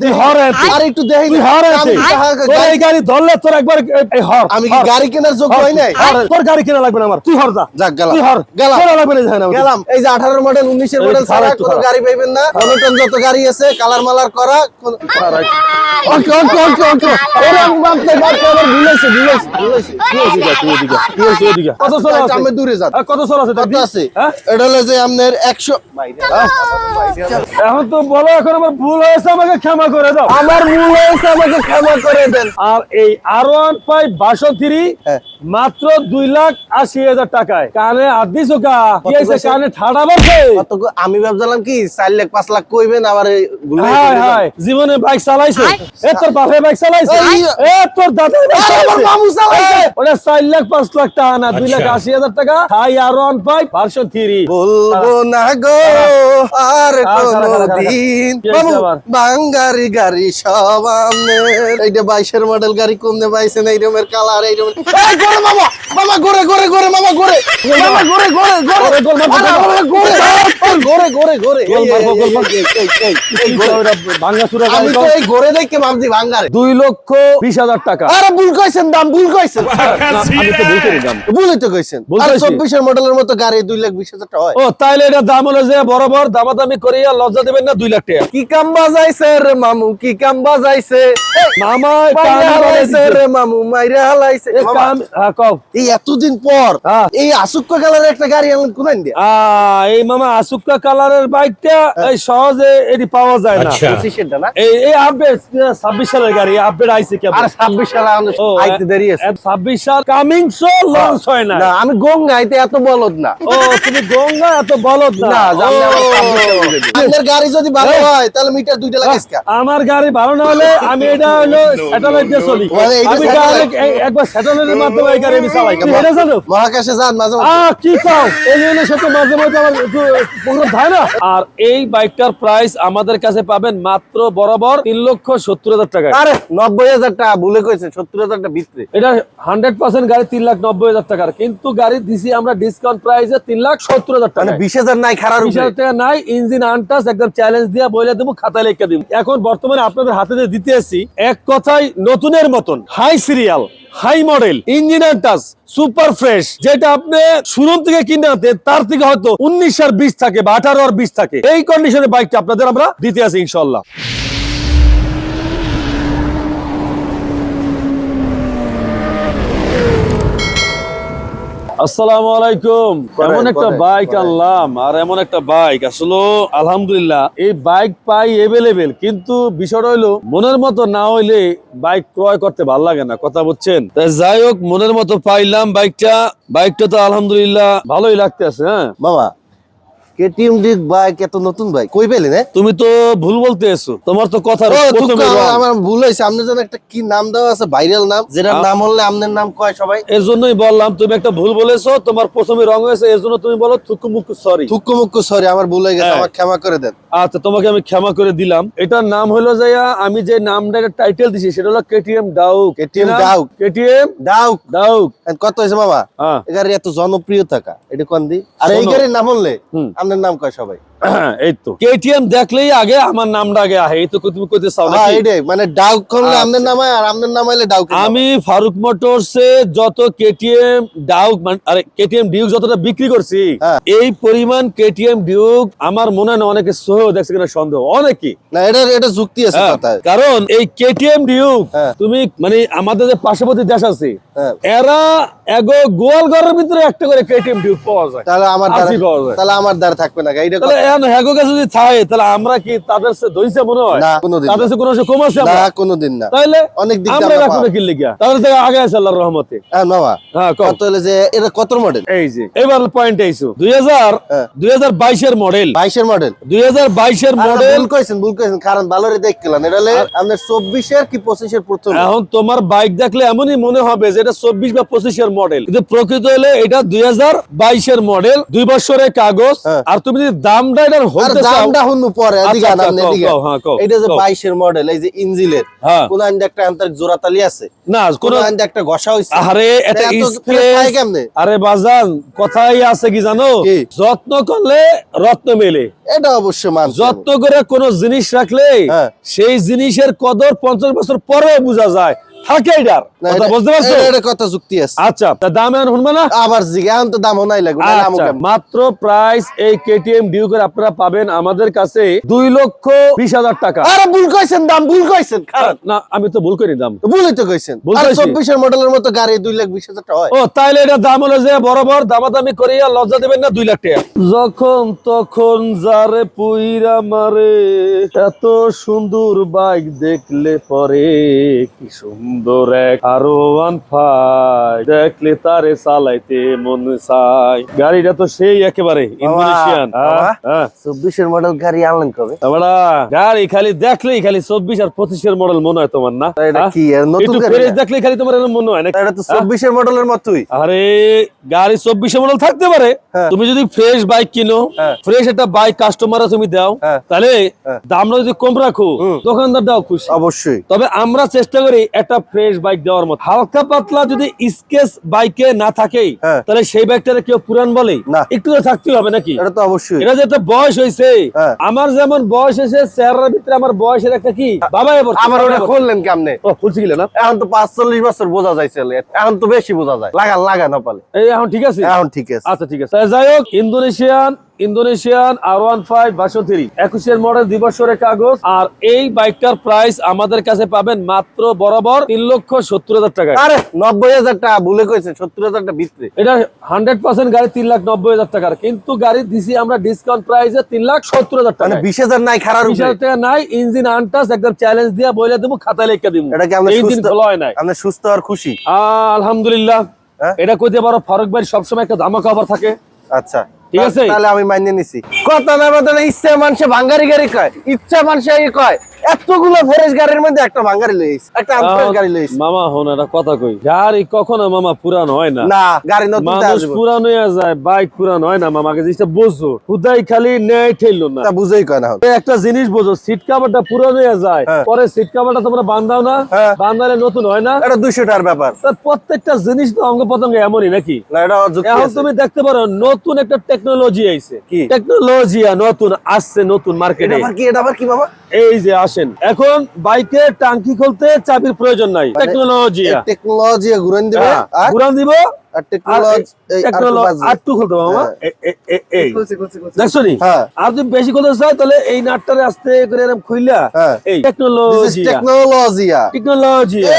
তুই হর এতে। আর একটু দেখি হর এতে। আমি টাকা- তোর এই গাড়ি ধরলে তোর একবার এই- এই হর আমি কি গাড়ি কেনার যোগ্য হর, নাই? তোর গাড়ি কেনা লাগবে না আমার। তুই হর যা। যাক গেলাম। তুই হর। গেলাম। কেনা লাগবে না জানা গেলাম। এই যে আঠারো মডেল উনিশের এই মডেল খারাপ কোনো গাড়ি পাইবেন না। টমেটন যত গাড়ি আছে কালার মালার করা ওকে ওকে ওকে ওকে এরকম ভাবতে ভাবতে আমার ভুল হয়েছে ভুল হয়েছে ভুল কি হয়েছে এটা? তুই এদিকে আয়। কি হয়েছে এদিকে কত চল আছে? আমি দূরে যান কত চল আছে? কত আছে? হ্যাঁ? এটা হলো যে আপনার একশো এখন তো বলো এখন আমার ভুল হয়েছে আমাকে ক্ষমা করে দাও। আমার ভুল হয়েছে আমাকে ক্ষমা করে দেন। আর এই আর ওয়ান ফাইভ থ্রি হ্যাঁ। মাত্র দুই লাখ আশি হাজার টাকায়। কানে কি? কানে ঠাডা আমি ভাবছিলাম কি চার লাখ পাঁচ লাখ কইবেন আবার হয়ে জীবনে বাইক চালাইছে? এ তোর বাপে বাইক চালাইছে? এ তোর দাদা আরে, মামু চালাইছে। ওটা চার লাখ পাঁচ লাখ টাকা না দুই লাখ আশি হাজার টাকা। High R one five version three বলব না গো আর। কোনদিন হয়েছে মামু আবার? বাঙ্গারি গাড়ি সব আমের এইটা বাইশের মডেল গাড়ি কোনে পাইছেন এই রকমের কালার এই রকমের এই ঘরে মামা মামা ঘুরে ঘুরে ঘুরে মামা ঘরে। মামা ঘুরে ঘুরে ঘরে। ঘরে, আমি তো এই দেখে ভাবছি ভাঙ্গারে। দুই লক্ষ বিশ হাজার টাকা। আরে ভুল কইছেন দাম ভুল কইছেন। আমি তো ভুল করে ভুলই তো কইছেন। আর চব্বিশের মডেলের মতো গাড়ি দুই লাখ বিশ হাজার টাকা হয়। ও তাইলে এটা দাম হলো যে বরাবর দামাদামি করিয়া লজ্জা দেবেন না দুই লাখ টাকা। কি কাম বাজাইছে রে মামু কি কাম বাজাইছে? মামা মাইরা হালাইছে রে মামু মাইরা হালাইছে। মামা, কও। এই এতদিন পর। এই আসুক্য কালারের একটা গাড়ি আনলেন কোথায় দিয়ে? এই মামা আসুক্কা কালারের বাইকটা এই সহজে এটি পাওয়া যায় না। এই এই আপডেট ছাব্বিশ সালের গাড়ি আপডেট আইছে কেমন আর ছাব্বিশ সালে আইতে দেরি আছে। ছাব্বিশ সাল কামিং সো লঞ্চ হয় না। না আমি গঙ্গাইতে এত বলদ না। ও তুমি গঙ্গা এত বলদ না। না আমার ও। 26 সালে দিয়ে। দিবে। আপনার গাড়ি যদি ভালো হয় তাহলে মিটার দুইটা লাগাইস কা? আমার গাড়ি ভালো না হলে আমি এটা হলো স্যাটেলাইট দিয়ে চলি। আমি? একবার স্যাটেলাইটের মাধ্যমে এই গাড়ি আমি চালাই। মহাকাশে যান মাঝে মাঝে। আহ কি কাও এলিয়েনের সাথে মাঝে মাঝে আমার আর এই বাইকটার প্রাইস আমাদের কাছে পাবেন মাত্র বরাবর তিন লক্ষ সত্তর হাজার টাকা আরে নব্বই হাজার টাকা ভুলে কইছে সত্তর হাজার টাকা এটা হান্ড্রেড পার্সেন্ট গাড়ি তিন লাখ নব্বই হাজার টাকার। কিন্তু গাড়ি দিছি আমরা ডিসকাউন্ট প্রাইসে তিন লাখ সত্তর হাজার টাকা মানে বিশ হাজার নাই খারাপ বিশ হাজার টাকা নাই ইঞ্জিন আনটাস একদম চ্যালেঞ্জ দিয়া বলে দেবো খাতায় লিখে দিব। এখন বর্তমানে আপনাদের হাতে দিতে আসি এক কথায় নতুনের মতন high serial high model engineer touch super fresh, যেটা আপনি শুরু থেকে কিনে আনতে, তার থেকে হয়তো উনিশ আর বিশ থাকে বা আঠারো আর বিশ থাকে। এই কন্ডিশনে বাইকটা আপনাদের আমরা দিতে আসি ইনশাল্লাহ আসসালামু আলাইকুম। এমন একটা বাইক আনলাম আর এমন একটা বাইক আসলে আলহামদুলিল্লাহ এই বাইক পাই এভেলেবেল কিন্তু বিষয়টা হইল মনের মতো না হইলে বাইক ক্রয় করতে ভালো লাগে না কথা বলছেন তাই যাই হোক মনের মতো পাইলাম বাইকটা বাইকটা তো আলহামদুলিল্লাহ ভালোই লাগতেছে হ্যাঁ? বাবা কেটিএম ডিক বাইক এত নতুন বাইক কই পেলেন হ্যাঁ তুমি তো ভুল বলতে এসো। তোমার তো কথা আমার- ভুল হয়েছে। আপনার জন্য একটা কি নাম দেওয়া আছে? ভাইরাল নাম। যেটার নাম হলে আপনার নাম কয় সবাই? এর জন্যই বললাম তুমি একটা ভুল বলেছ তোমার প্রথমে রং হয়েছে এর জন্য তুমি বলো সরি সরি আমার ভুল হয়ে গেছে হ্যাঁ। আমার ক্ষমা করে দেন। আচ্ছা তোমাকে আমি ক্ষমা করে দিলাম। এটার নাম হলো যাইয়া আমি যে নামটা টাইটেল দিছি সেটা হলো KTM Duke. KTM Duke. KTM দাও ডাউক। কত হয়েছে বাবা হ্যাঁ। এই গাড়ি এত জনপ্রিয় থাকা এটা কোন দি আর এই। গাড়ির নাম হলে হুম। আপনার নাম কয় সবাই এই তো। কেটিএম দেখলেই আগে আমার নামটা আগে আহে এই তো তুমি কইতে চাও হ্যাঁ নাকি? মানে ডাউক করলে আচ্ছা। আপনার নাম আর আপনার নাম হলে ডাউক আমি ফারুক মোটরসে যত কেটিএম ডাউক মানে- আরে কেটিএম ডিউক যতটা বিক্রি করছি হ্যাঁ। এই পরিমাণ কেটিএম ডিউক আমার মনে হয় অনেকে সহ দেখছে কিনা সন্দেহ। অনেকে। না এটা এটা যুক্তি আছে হ্যাঁ, কারণ এই কেটিএম ডিউক। তুমি মানে আমাদের যে পার্শ্ববর্তী দেশ আছে এরা এগো গোয়াল ঘরের ভিতরে একটা করে কেটিএম ডিউক পাওয়া যায়। তাহলে আমার দ্বারা। তাহলে আমার দ্বারা থাকবে না তাহলে এখন হ্যাগো কাছে যদি থাকে তাহলে আমরা কি তাদের সে দইছে মনে হয়? না কোনোদিন তাদের সে কোনো কম আছে না কোনোদিন না। তাহলে অনেক দিক আমরা আমরা রাখব কি লিগা? তাহলে তো আগে আছে আল্লাহর রহমতে। হ্যাঁ মামা। হ্যাঁ কত হলে যে এটা কত মডেল এই যে এবার পয়েন্ট আইসো দুই হাজার হ্যাঁ। দুই হাজার বাইশের মডেল বাইশের মডেল দুই হাজার বাইশের মডেল ভুল কইছেন ভুল কইছেন কারণ ভালো রে দেখলেন এটা হলে আপনার চব্বিশের কি পঁচিশের প্রথম? এখন তোমার বাইক দেখলে এমনই মনে হবে যে এটা চব্বিশ বা পঁচিশের মডেল কিন্তু প্রকৃত হলে এটা দুই হাজার বাইশের মডেল দুই বছরের কাগজ। হ্যাঁ। আর তুমি যদি দামটা দামটা এটার হইতেছে দামটা হুনু পরে এদিকে আন, আপনি কও, এদিকে কও, কও, এটা যে কও। বাইশের মডেল এই যে ইঞ্জিলের কোন আইন একটা আন্তরিক জোড়াতালি আছে না কোন কোন একটা ঘষা হইছে আরে এটা এটা স্পেস কেমনে? আরে বাজান কথাই আছে কি জানো যত্ন করলে রত্ন মেলে এটা অবশ্য আমি। যত্ন করে কোনো জিনিস রাখলে হ্যাঁ। সেই জিনিসের কদর পঞ্চাশ বছর পরেও বোঝা যায় থাকে এটার বুঝতে পারছ? এটা- যুক্তি আছে। আচ্ছা তা দাম এখন শুনবে না? আবার এখন তো দামও নাই লাগবে আচ্ছা? মাত্র প্রাইস এই কেটিএম ডিউকের আপনারা পাবেন আমাদের কাছে দুই লক্ষ বিশ হাজার টাকা। আরে ভুল কইছেন দাম ভুল কইছেন। না আমি তো ভুল করি দাম। ভুলই তো কইছেন। চব্বিশের মডেলের মতো গাড়ি দুই লাখ বিশ হাজার টাকা হয়। ও তাইলে এটা দাম হলো যে বরাবর দামাদামি করিয়া লজ্জা দেবেন না দুই লাখ টাকা। যখন তখন যারে পুইরা মারে এত সুন্দর বাইক দেখলে পরে কি সুন্দর এক আরও ওয়ান ফাই দেখলে তারে চালাইতে মন চায়। গাড়িটা তো সেই একেবারে ইন্দোনেশিয়ান। হ্যাঁ চব্বিশের মডেল গাড়ি আনলেন কবে? গাড়ি খালি দেখলেই খালি চব্বিশ আর পঁচিশের মডেল মনে হয় তোমার না? হ্যাঁ? কি এর নতুন গাড়ি দেখলে খালি তোমার এরকম মনে হয় না এটা তো চব্বিশের মডেলের মতোই। আরে গাড়ি চব্বিশে মডেল থাকতে পারে। হ্যাঁ। তুমি যদি ফ্রেশ বাইক কিনো হ্যাঁ। ফ্রেশ একটা বাইক কাস্টমার তুমি দাও হ্যাঁ। তাহলে হ্যাঁ। দামটা যদি কম রাখো। দোকানদার দাও খুশি। অবশ্যই। তবে আমরা চেষ্টা করি একটা ফ্রেশ বাইক দেওয়ার মতো। হালকা পাতলা যদি স্কেচ বাইকে না থাকে হ্যাঁ। তাহলে সেই বাইকটারে কেউ পুরান বলে? একটু তো থাকতেই হবে নাকি? এটা তো অবশ্যই। এটা যে একটা বয়স হয়েছে হ্যাঁ। আমার যেমন বয়স হয়েছে চেহারার ভিতরে আমার বয়সের একটা কি? বাবা এবার আবার ওটা খুললেন কেমনে? গেলে না? এখন তো পাঁচচল্লিশ বছর বোঝা যায় ছেলে। এখন তো বেশি বোঝা যায়। লাগান লাগান না পালে এই এখন ঠিক আছে? এখন ঠিক আছে। আচ্ছা ঠিক আছে। যাই হোক Indonesian Indonesian R one five বাসো থ্রি একুশের মডেল দুই বছরের কাগজ আর এই বাইকটার প্রাইস আমাদের কাছে পাবেন মাত্র বরাবর তিন লক্ষ সত্তর হাজার টাকা আরে নব্বই হাজার টাকা ভুলে কইছে সত্তর হাজার টাকা ভিতরে এটা হান্ড্রেড পার্সেন্ট গাড়ি তিন লাখ নব্বই হাজার টাকার কিন্তু গাড়ি দিছি আমরা ডিসকাউন্ট প্রাইসে তিন লাখ সত্তর হাজার টাকা মানে বিশ হাজার নাই খারাপ বিশ হাজার টাকা নাই ইঞ্জিন আনটাস একদম চ্যালেঞ্জ দিয়ে বলে দেবো খাতা লিখে দিব এটা কি আমরা ইঞ্জিন হয় নাই। আপনি সুস্থ আর খুশি? আহ, আলহামদুলিল্লাহ। হ্যাঁ? এটা কইতে পারো ফারুক ভাই সবসময় একটা ধামাকা অফার থাকে। আচ্ছা। ঠিক আছে? তাহলে আমি মাইনে নিছি কথা না বদলে ইচ্ছা মানুষে ভাঙ্গারি গাড়ি কয়, ইচ্ছা মানুষে কয় এতগুলো ফরেস্ট গাড়ির মধ্যে একটা ভাঙ্গারি একটা গাড়ি মামা হন একটা কথা কই গাড়ি কখনো মামা পুরানো হয় না। না গাড়ি নতুন মানুষ পুরানো যায় বাইক পুরানো হয় না মামাকে জিনিসটা বোঝো। খুদাই খালি নেয় ঠেললো না। বুঝেই কয় না একটা জিনিস বোঝো সিট কাভারটা পুরানো যায় হ্যাঁ। পরে সিট কাভারটা তোমরা বান্ধাও না হ্যাঁ। বান্ধালে নতুন হয় না। এটা দুইশো টাকার ব্যাপার। তার প্রত্যেকটা জিনিস তো অঙ্গ প্রত্যঙ্গ এমনই নাকি? না এটা এখন তুমি দেখতে পারো নতুন একটা টেকনোলজি আইছে। কি? টেকনোলজি নতুন আসছে নতুন এটা মার্কেটে আবার কি এটা আবার কি বাবা এই যে আসেন। এখন বাইকের টাঙ্কি খুলতে চাবির প্রয়োজন নাই। টেকনোলজি টেকনোলজি ঘুরান দিবে হ্যাঁ, ঘুরান দিব আর এই যদি বেশি তাহলে নাটটারে আস্তে করে এরকম খুইলা। হ্যাঁ। এই টেকনোলজি টেকনোলজি টেকনোলজি এই.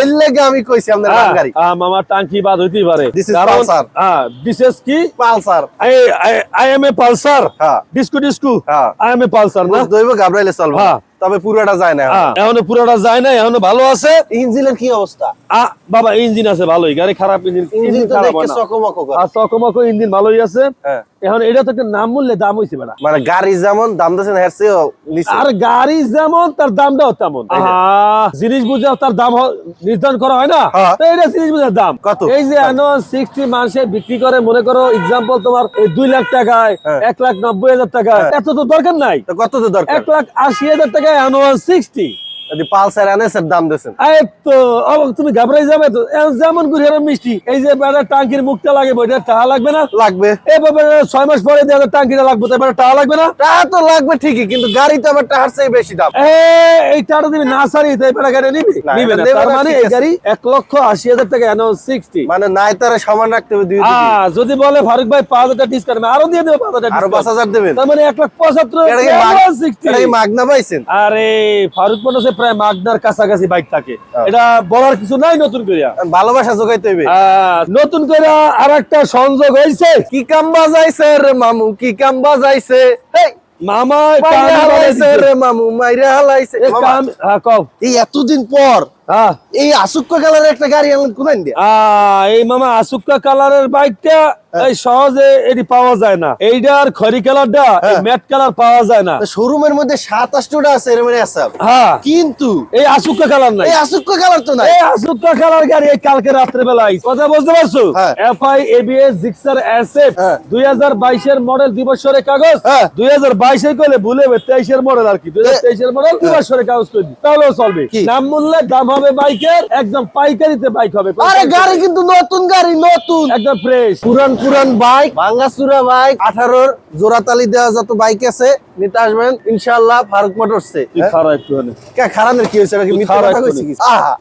এর লাগি আমি কইছি আপনার হ্যাঁ, মামা টাঙ্কি বাদ হইতেই পারে। কারণ হ্যাঁ দিস কি? Pulsar I am a Pulsar হ্যাঁ। ডিস্কো ডিস্কো হ্যাঁ। আই এম এ পালসার না? দইব ঘাবড়াইলে চলবে। হ্যাঁ। তবে পুরোটা যায় না হ্যাঁ, এখনও পুরোটা যায় না এখনও ভালো আছে। ইঞ্জিনের কি অবস্থা? আ, বাবা ইঞ্জিন আছে ভালোই গাড়ি খারাপ ইঞ্জিন ইঞ্জিন চকমক আর চকমক ইঞ্জিন ভালোই আছে। হ্যাঁ। এখন এটা তো একটা নাম মূল্যে দাম হইছে বেটা মানে গাড়ি যেমন দাম দিয়েছেন চেয়েও নিচে। আর গাড়ি যেমন তার দামটাও তেমন। জিনিস বুঝে তার দাম নির্ধারণ করা হয় না? হ্যাঁ। তো এটা জিনিস বুঝে দাম। কত? এই যে এনো সিক্সটি মানুষে বিক্রি করে মনে করো এক্সাম্পল তোমার এই দুই লাখ টাকায় হ্যাঁ। এক লাখ নব্বই হাজার টাকায় হ্যাঁ। এত তো দরকার নাই। কত তো দরকার? এক লাখ আশি হাজার টাকায় অ্যানুয়াল সিক্সটি পালসার এনএসের দাম দিয়েছেন এই তো তুমি ঘাবড়াই যাবে তো। যেমন ঘুরে মিষ্টি এই যে বেড়া টাঙ্কির মুখটা লাগে বইটা টাকা লাগবে না? লাগবে। এভাবে ছয় মাস পরে দিয়ে টাঙ্কিটা লাগবে তো টাকা লাগবে না? টাকা তো লাগবে ঠিকই কিন্তু গাড়ি তো আবার টাকার চেয়ে বেশি দাম। এই টাকা দিবি? না সারি তো এই গাড়ি নিবি? নিবে না তার মানে এই গাড়ি এক লক্ষ আশি হাজার টাকা সিক্সটি মানে নাই তারা সমান রাখতে হবে দুই যদি বলে ফারুক ভাই পাঁচ হাজার ডিসকাউন্ট আরও দিয়ে দেবো পাঁচ হাজার আরও পাঁচ হাজার দেবেন। তার মানে এক লাখ পঁচাত্তর মাগনা পাইছেন? আরে ফারুক মনে প্রায় মাগদার কাছাকাছি বাইক থাকে। হ্যাঁ। এটা বলার কিছু নাই নতুন করিয়া। ভালোবাসা জোগাইতে হইবে। আহ, নতুন করে আর একটা সংযোগ হয়েছে কি কাম বাজাইছে রে মামু কি কাম বাজাইছে? মামা রে মামু মাইরা হালাইছে। হ্যাঁ এই এতদিন পর হ্যাঁ এই আসুক্য কালারের একটা গাড়ি আনলেন কোথায় দিয়ে এই মামা আসুক্কা কালারের বাইকটা এই সহজে এটি পাওয়া যায় না এইটার খড়ি কালারটা হ্যাঁ। ম্যাট কালার পাওয়া যায় না শোরুমের মধ্যে সাত আটটা আছে এরকম আসাম হ্যাঁ কিন্তু এই আসুক্কা কালার নাই এই কালার তো নাই এই আসুক্কা কালার গাড়ি এই কালকে রাত্রে বেলা আইছে। কথা বুঝতে পারছ হ্যাঁ। এফআই এবিএস জিক্সার এসএফ হ্যাঁ। দুই হাজার বাইশের মডেল দুই বছরের কাগজ হ্যাঁ। দুই হাজার বাইশের কইলে ভুলে তেইশের মডেল আর কি দুই হাজার তেইশের মডেল দুই বছরের কাগজ করে দিই। তাহলেও চলবে? নাম মূল্যে দাম হবে বাইকের একদম পাইকারিতে বাইক হবে। আরে গাড়ি কিন্তু নতুন গাড়ি নতুন। একদম ফ্রেশ পুরান পুরান বাইক ভাঙ্গাচুরা বাইক আঠারোর জোড়াতালি দেওয়া যত বাইক আছে নিতে আসবেন ইনশাল্লাহ ফারুক মোটরসে খারাপ একটুখানি খারানের কি হয়েছে? নাকি মিথ্যা কথা কইছি কি? আহা,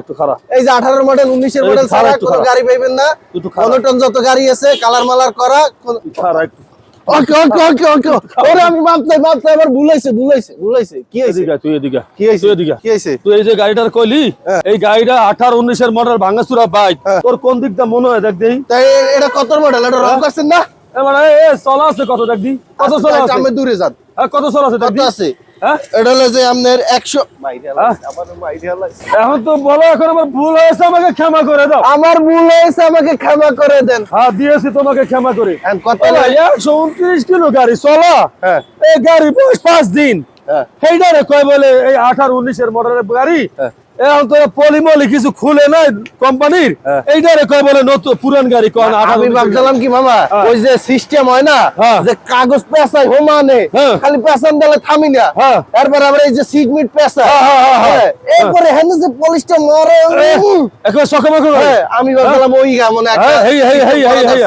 একটু এই যে আঠারোর মডেল উনিশের এই মডেল ছাড়া কোনো গাড়ি পাইবেন না। একটু। মনোটন যত গাড়ি আছে কালার মালার করা একটু ওকে ওকে ওকে ওকে ওরে আমি মাপতে মাপতে এবার ভুলাইছে ভুলাইছে ভুলাইছে কি এদিকে তুই এদিকে কি হয়েছে তুই এদিকে কি হয়েছে তুই এই যে গাড়িটার কইলি হ্যাঁ। এই গাড়িটা আঠারো উনিশের মডেল ভাঙাচুরা বাইক। হ্যাঁ। তোর কোন দিকটা মনে হয় দেখ দেই তাই এটা কত মডেল এটা রং করছেন না? এবার এ এ, চলা আছে কত দেখ দি কত চলা আছে? আমি দূরে যান। হ্যাঁ, কত চলা আছে দেখ আছে? হ্যাঁ এটা হলো যে আপনার একশো হ্যাঁ? এখন তো বলো এখন আমার ভুল হয়েছে আমাকে ক্ষমা করে দাও। আমার ভুল হয়েছে আমাকে ক্ষমা করে দেন। হ্যাঁ দিয়েছি তোমাকে ক্ষমা করে। কত একশো উনত্রিশ কিলো গাড়ি চলা। হ্যাঁ। এই গাড়ি বয়স পাঁচ দিন। হ্যাঁ। সেইটারে কয় বলে এই আঠারো উনিশের মডেলের গাড়ি? হ্যাঁ। এখন তো পলিমলি কিছু খুলে নাই কোম্পানির হ্যাঁ। এইটারে কয় বলে নতুন পুরান গাড়ি কোন আমি ভাবছিলাম কি মামা হ্যাঁ। ওই যে সিস্টেম হয় না হ্যাঁ। যে কাগজ পেঁচাই হোমানে। খালি পেঁচান দিলে থামি না। তারপর আবার এই যে সিট মিট পেঁচা হ্যাঁ। এরপরে হেন যে পলিশটা মারে সকাল হ্যাঁ, আমি ভাবছিলাম ওই গা মনে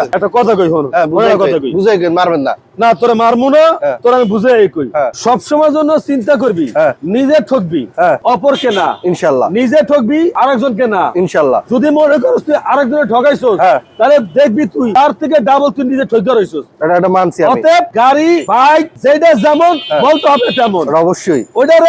একটা কথা কই বুঝাই কথা কই, বুঝাই মারবেন না না তোরা মারমু না হ্যাঁ। তোর আমি বুঝে কই হ্যাঁ। সব সময় জন্য চিন্তা করবি হ্যাঁ। নিজে ঠকবি। অপরকে না ইনশাল্লাহ নিজে ঠকবি আরেকজনকে না ইনশাল্লাহ যদি মনে করিস তুই আরেকজনে ঠকাইছস হ্যাঁ। তাহলে দেখবি তুই তার থেকে ডাবল তুই নিজে ঠকে রইছস এটা একটা মানছি আমি অতএব গাড়ি বাইক যেটা যেমন বলতে হবে তেমন অবশ্যই ওইটার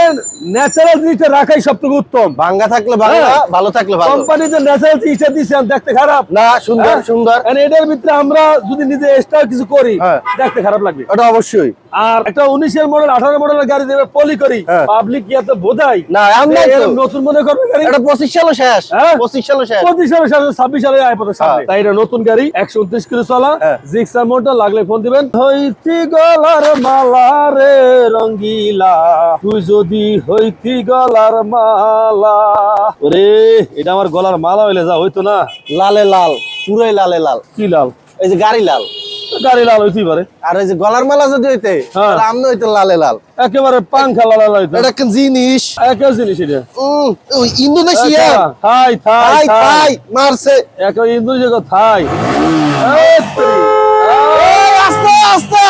ন্যাচারাল জিনিসটা রাখাই সব থেকে উত্তম ভাঙ্গা থাকলে ভাঙ্গা। ভালো থাকলে ভালো কোম্পানি যে ন্যাচারাল জিনিসটা দিচ্ছে দেখতে খারাপ না সুন্দর। সুন্দর এটার ভিতরে আমরা যদি নিজে এক্সট্রা কিছু করি। দেখতে খারাপ লাগবে? এটা অবশ্যই। আর একটা উনিশের মডেল আঠারো মডেলের গাড়ি দেবে পলি করি। হ্যাঁ। পাবলিক ইয়াতে বোধাই না আমরা নতুন মনে করবে গাড়ি? এটা পঁচিশ সালে শেষ। হ্যাঁ। পঁচিশ সালে শেষ। পঁচিশ সালে সামনে ছাব্বিশ সালে আয় পথে হ্যাঁ। তাই এটা নতুন গাড়ি একশো উনত্রিশ কিলো চলা। হ্যাঁ। জিক্সার লাগলে ফোন দিবেন। হইতি গলার মালা রে রঙ্গিলা। তুই যদি হইতি গলার মালা। ওরে এটা আমার গলার মালা হইলে যা হইতো না। লালে লাল পুরাই লালে লাল। কি লাল? এই যে গাড়ি লাল। গাড়ি লাল হইতেই পারে। আর এই যে গলার মালা যদি হইতে হ্যাঁ। আমনে হইতে লালে লাল। একেবারে পাংখা লাল লাল হইতে। এটা একটা জিনিস? একে জিনিস এটা। ইন্দোনেশিয়া? থাই থাই থাই মারছে। একে ইন্দোনেশিয়া থাই। আস্তে আস্তে।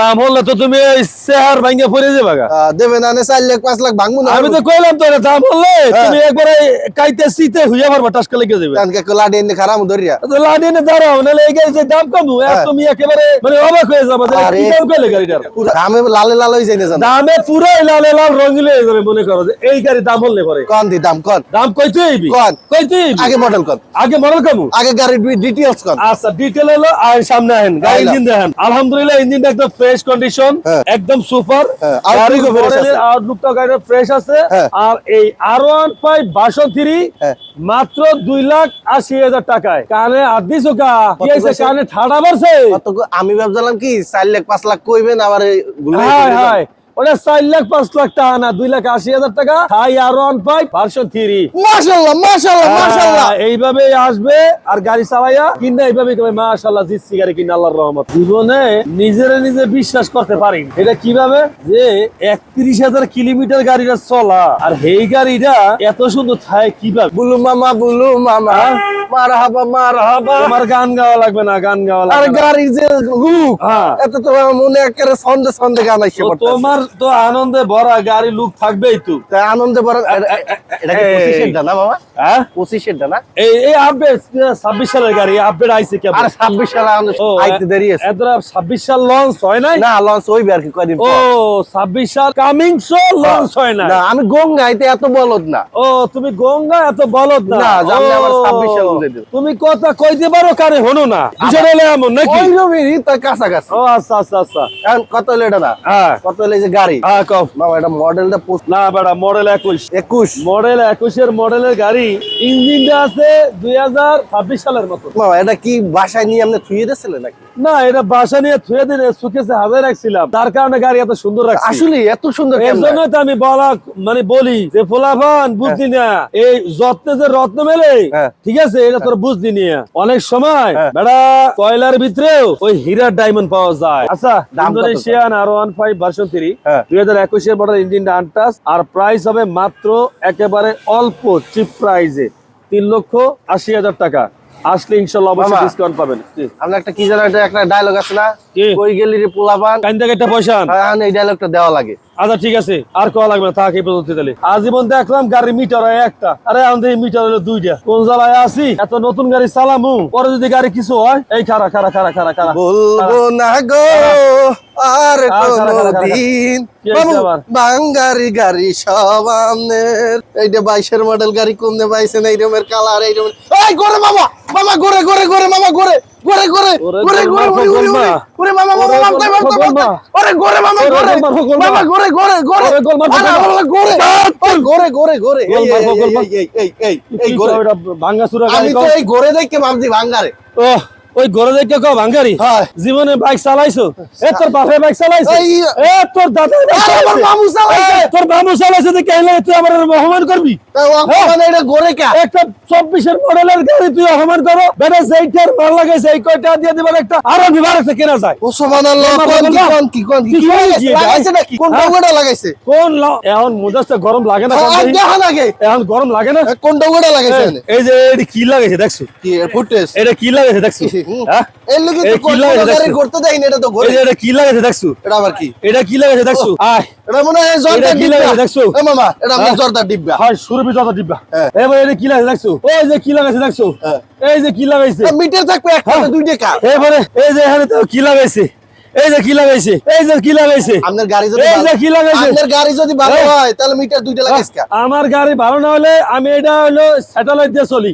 দাম হলে তো তুমি এই চেহার ভাঙ্গে পড়ে যাবে দেবে না চার লাখ পাঁচ লাখ ভাঙবো না। আমি তো কইলাম তো দাম হলে হ্যাঁ। তুমি একবারে কাইতে সিতে হইয়া পারবা টাসকা লেগে যাবে। লাডি এনে খারাপ ধরিয়া। তো লাডি এনে দাঁড়াও নাহলে এই গাড়ি যে দাম কম। হ্যাঁ। তুমি একেবারে মানে অবাক হয়ে যাবে কি দাম কইলে গাড়িটার? দামে লালে লাল হয়ে যায় দামে লাল লাল রঙিলে হয়ে যাবে মনে করো যে এই গাড়ি দাম হলে পরে। কন দি দাম কন? দাম কন। আগে মডেল কন? আগে মডেল কমু? আগে গাড়ির ডিটেইলস কন? আচ্ছা ডিটেল হলো আর সামনে আহেন গাড়ি ইঞ্জিন দেখেন আলহামদুলিল্লাহ ইঞ্জিনটা একদম ফ্রেশ কন্ডিশন হ্যাঁ। একদম সুপার হ্যাঁ। আউটলুকটা ফ্রেশ আছে হ্যাঁ। আর এই R one five version three হ্যাঁ। মাত্র দুই লাখ আশি হাজার টাকায় কানে আর কইছে? কানে ঠাডা মারছে আমি ভাবছিলাম কি চার লাখ পাঁচ লাখ কইবেন আবার গেলেন। হাই ওটা চার লাখ পাঁচ লাখ টাকা না দুই লাখ আশি হাজার টাকা। High R one five version three মাশাআল্লাহ মাশাআল্লাহ হ্যাঁ, এইভাবে আসবে আর গাড়ি চালাইয়া কিনা এইভাবে জিতছি গাড়ি কিনা আল্লাহর রহমত। জীবনে নিজের নিজে বিশ্বাস করতে পারি এটা কীভাবে? যে একত্রিশ হাজার কিলোমিটার গাড়িটা চলা আর এই গাড়িটা এত সুন্দর থাকে কীভাবে? বুলু মামা বুলু মামা? মারহাবা মারহাবা। তোমার গান গাওয়া লাগবে না গান গাওয়া লাগবে। গাড়ি যে লুক হ্যাঁ। এত তো মনে একেবারে গান আইসে তোমার তো আনন্দে ভরা গাড়ি লুক থাকবেই তো। তা আনন্দে বড় এটা কি এই। পঁচিশের না মামা? হ্যাঁ? পঁচিশের না এই এই আপডেট ছাব্বিশ সালের গাড়ি আপডেট আইছে কেমন? আর ছাব্বিশ সালে আমাদের আইতে দেরি আছে। এত ছাব্বিশ সাল লঞ্চ হয় নাই? না লঞ্চ হইবে আর কি কয়দিন ও পর। ছাব্বিশ সাল কামিং শো লঞ্চ হয় না না আমি গঙ্গাইতে এত বলদ না। ও তুমি গঙ্গা এত বলদ না? না, জানলে আমার 26 সাল বুঝাই দিও। তুমি কথা কইতে পারো কারে হনো না? বিষয়টা হলো এমন নাকি? ওই রকমই তার কাছাকাছি। ও আচ্ছা আচ্ছা আচ্ছা। কত হলো এটা না? হ্যাঁ। কত হলো যে গাড়ি। হ্যাঁ কম মামা এটা মডেলটা না বেড়া মডেল একুশ। একুশ। মডেল একুশের মডেলের গাড়ি ইঞ্জিনটা আছে দুই হাজার ছাব্বিশ সালের মতো। মামা এটা কি বাসায় নিয়ে আপনি থুয়ে দিয়েছিলেন নাকি? না এটা বাসা নিয়ে থুয়ে দিলে সুকেসে হাজার রাখছিলাম। তার কারণে গাড়ি এত সুন্দর রাখছি। আসলে এত সুন্দর এর জন্য তো আমি বলা মানে বলি যে ফোলাফান বুঝলি না। এই যত্নে যে রত্ন মেলে হ্যাঁ। ঠিক আছে এটা তোর বুঝলি না অনেক সময় হ্যাঁ। বেড়া কয়লার ভিতরেও ওই হীরার ডায়মন্ড পাওয়া যায়। আচ্ছা Indonesian R one five version three হ্যাঁ। দুই হাজার একুশের মডেল ইঞ্জিনটা আনটাস আর প্রাইস হবে মাত্র একেবারে অল্প চিপ প্রাইজে তিন লক্ষ আশি হাজার টাকা। আসলে ইনশাল্লাহ অবশ্যই। ডিসকাউন্ট পাবেন। আমরা একটা কি জানো এটা একটা ডায়লগ আছে না? কই গেলি রে পোলাপান। কাইন থেকে একটা পয়সা আন। হ্যাঁ, এই ডায়লগটা দেওয়া লাগে। আচ্ছা ঠিক আছে। আর কোয়া লাগবে না থাক এই পর্যন্ত তাহলে। আজীবন দেখলাম গাড়ি মিটার হয় একটা। আরে আমাদের মিটার হলো দুইটা। কোন জ্বালায় আছি? এত নতুন গাড়ি চালামু। পরে যদি গাড়ি কিছু হয় এই খারা খারা খারা খারা খারা বলব না গো আর। কোনদিন বাঙ্গারি গাড়ি সব আমনের এইটা বাইশের মডেল গাড়ি কমনে পাইছেন এইরকমের কালার এইরকম এই ঘরে মামা মামা ঘরে ঘরে ঘরে মামা। ঘরে মামা মামা মামা এই, ভাঙ্গাচুরা গাড়ি আমি তো এই ঘরে দেখে ভাবছি ভাঙ্গারে ওই ঘরে দেখে কও ভাঙ্গারি? হয়। জীবনে বাইক চালাইছো? এ তোর বাপে বাইক চালাইছো? এ তোর দাদা। মামু চালাইছে। তোর মামু চালাইছে দেখে এলে তুই আমার অপমান করবি? তা কা? একটা চব্বিশের মডেলের গাড়ি তুই অপমান করো। বেটা সেইটার মাল লাগাইছে এই কয়টা দিয়ে দিবার একটা আরও বিভাগ আছে কেনা যায়। ও কোন কি। কোন কি কোন কোন লাগাইছে? নাকি? কোন হ্যাঁ? ডগোটা লাগাইছে? কোন এখন মুদাসটা গরম লাগে না কোন দেখি? দেখা লাগে এখন গরম লাগে না। কোন ডগোটা লাগাইছে এই- যে এটা কি লাগাইছে দেখছ? কি ফুটেজ এটা কি লাগাইছে দেখছ? হ্যাঁ এর লাগি এই তো কোন লাগাইছে গাড়ি দেখছ? করতে দেয় না এটা তো ঘরে। যে এটা কি লাগাইছে দেখছ? এটা আবার কি? এটা কি লাগাইছে দেখছ? আয়। এটা মনে হয় জর্দার এটা কি লাগাইছে দেখছ? এ মামা এটা হ্যাঁ? ডিব্বা। হয় সুরভি যত ডিব্বা। হ্যাঁ। এবার এটা কি লাগাইছে দেখছ? এই যে কি লাগাইছে দেখছ? হ্যাঁ। এই যে কি লাগাইছে? মিটার থাকবে একটা হ্যাঁ। দুই এবারে এই যে এখানে তো কি লাগাইছে? এই যে কি লাগাইছে? এই যে কি লাগাইছে? আপনার গাড়ি যদি এই যে কি লাগাইছে? আপনার গাড়ি যদি ভালো হ্যাঁ। তাহলে মিটার দুইটা লাগাইছে আমার গাড়ি ভালো না হলে আমি এটা হলো স্যাটেলাইট দিয়ে চলি।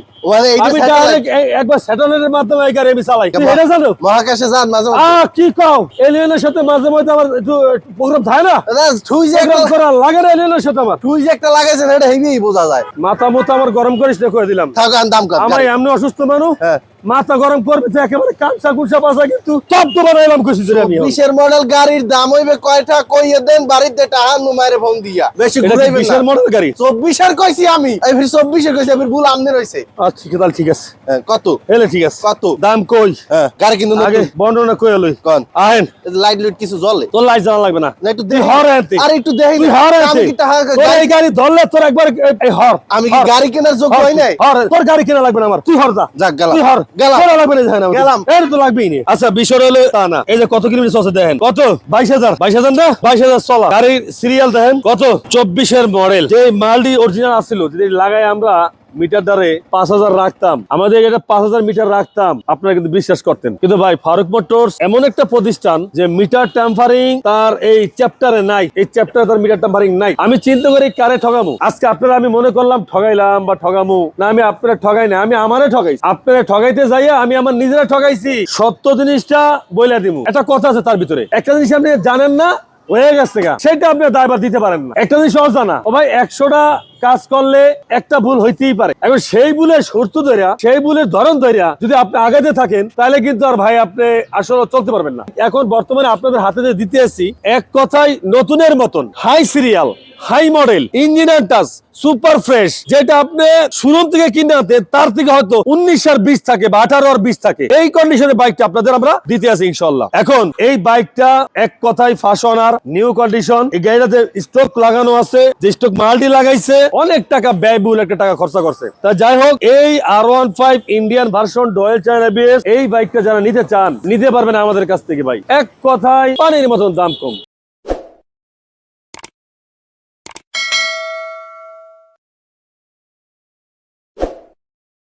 একবার স্যাটেলাইটের মাধ্যমে এই গাড়ি আমি চালাই। এটা জানো? মহাকাশে যান মাঝে মাঝে কি কও? এলিয়েনের সাথে মাঝে মাঝে আমার একটু প্রোগ্রাম থাকে না? দাদা, থুই যে একটা করা লাগে না এলিয়েনের সাথে আমার। থুই যে একটা লাগাইছেন এটা হেভি বোঝা যায়। মাথা মতো আমার গরম করিস না করে দিলাম। দাম আমার এমনি অসুস্থ মানুষ। হ্যাঁ। মাথা গরম করবে তো একেবারে কাঁচা কুচা পাশা কিন্তু সব তো বানাইলাম খুশি করে আমি। বিশের মডেল গাড়ির দাম হইবে কয়টা? কইয়ে দেন বাড়িতে নুমারে ফোন দিয়া। বেশি ঘুরাইবেন না। বিশের মডেল গাড়ি? চব্বিশের কইছি আমি। এই ফির চব্বিশের কইছি আমি ভুল আমনে রইছে। আচ্ছা ঠিক তাহলে ঠিক আছে। হ্যাঁ, কত? এলে ঠিক আছে। কত? দাম কই? হ্যাঁ গাড়ি কিন্তু আগে বর্ণনা কই লই। কোন? আহেন। লাইট লাইট কিছু জ্বলে। তোর লাইট জানা লাগবে না। না একটু দেখি। হর আনতে। আর একটু দেখি তুই হর আনতে। কি তোর এই গাড়ি- গাড়ি ধরলে তোর একবার এই- হর। আমি কি গাড়ি কেনার যোগ্য হই নাই? হর, তোর গাড়ি কেনা লাগবে না আমার। তুই হর যা। যাক গেলাম। তুই হর। গেলাম। এর তো লাগবেই না। আচ্ছা বিষয় হলো তা না। এই যে কত কিলোমিটার চলছে দেখেন? কত? বাইশ হাজার। বাইশ হাজার না? বাইশ হাজার চলা গাড়ির সিরিয়াল দেখেন। কত? চব্বিশের মডেল যে মালটি অরিজিনাল আসছিল যদি লাগাই আমরা মিটার দ্বারে পাঁচ হাজার রাখতাম। আমাদের এটা পাঁচ হাজার মিটার রাখতাম। আপনারা কিন্তু বিশ্বাস করতেন। কিন্তু ভাই, ফারুক মোটরস এমন একটা প্রতিষ্ঠান যে মিটার ট্যাম্পারিং তার এই চ্যাপ্টারে নাই। এই চ্যাপ্টারে তার মিটার ট্যাম্পারিং নাই। আমি চিন্তা করি কারে ঠগামু। আজকে আপনারা আমি মনে করলাম ঠগাইলাম বা ঠগামু। না, আমি আপনারা ঠগাই না আমি আমারে ঠগাই আপনারা ঠগাইতে যাইয়া আমি আমার নিজেরা ঠগাইছি। সত্য জিনিসটা বইলা দিব একটা কথা আছে তার ভিতরে। একটা জিনিস আপনি জানেন না হয়ে গেছে সেটা আপনি দায়বার দিতে পারেন না। একটা জিনিস সহজ জানা ও ভাই, একশোটা কাজ করলে একটা ভুল হইতেই পারে। এখন সেই ভুলের শর্ত ধরিয়া, সেই ভুলের ধরন ধরিয়া যদি আপনি আগাতে থাকেন, তাহলে কিন্তু আর ভাই আপনি আসলে চলতে পারবেন না। এখন বর্তমানে আপনাদের হাতে দিতে আসি এক কথায় নতুনের মতন, high serial. High model engineer touch, super fresh, যেটা আপনি শুরু থেকে কিনে আনতে, তার থেকে হয়তো উনিশ আর বিশ থাকে বা আঠারো আর বিশ থাকে। এই কন্ডিশনে বাইকটা আপনাদের আমরা দিতে আছি ইনশাল্লাহ এখন, এই বাইকটা এক কথায় ফাঁসন আর নিউ কন্ডিশন এই গাড়িটাতে স্টক লাগানো আছে, যে স্টক মাল্টি লাগাইছে, অনেক টাকা ব্যয়বহুল একটা টাকা খরচা করছে। তা যাই হোক, এই R one five Indian version dual China BS এই বাইকটা যারা নিতে চান, নিতে পারবেন আমাদের কাছ থেকে ভাই। এক কথায় পানির মতন দাম কম।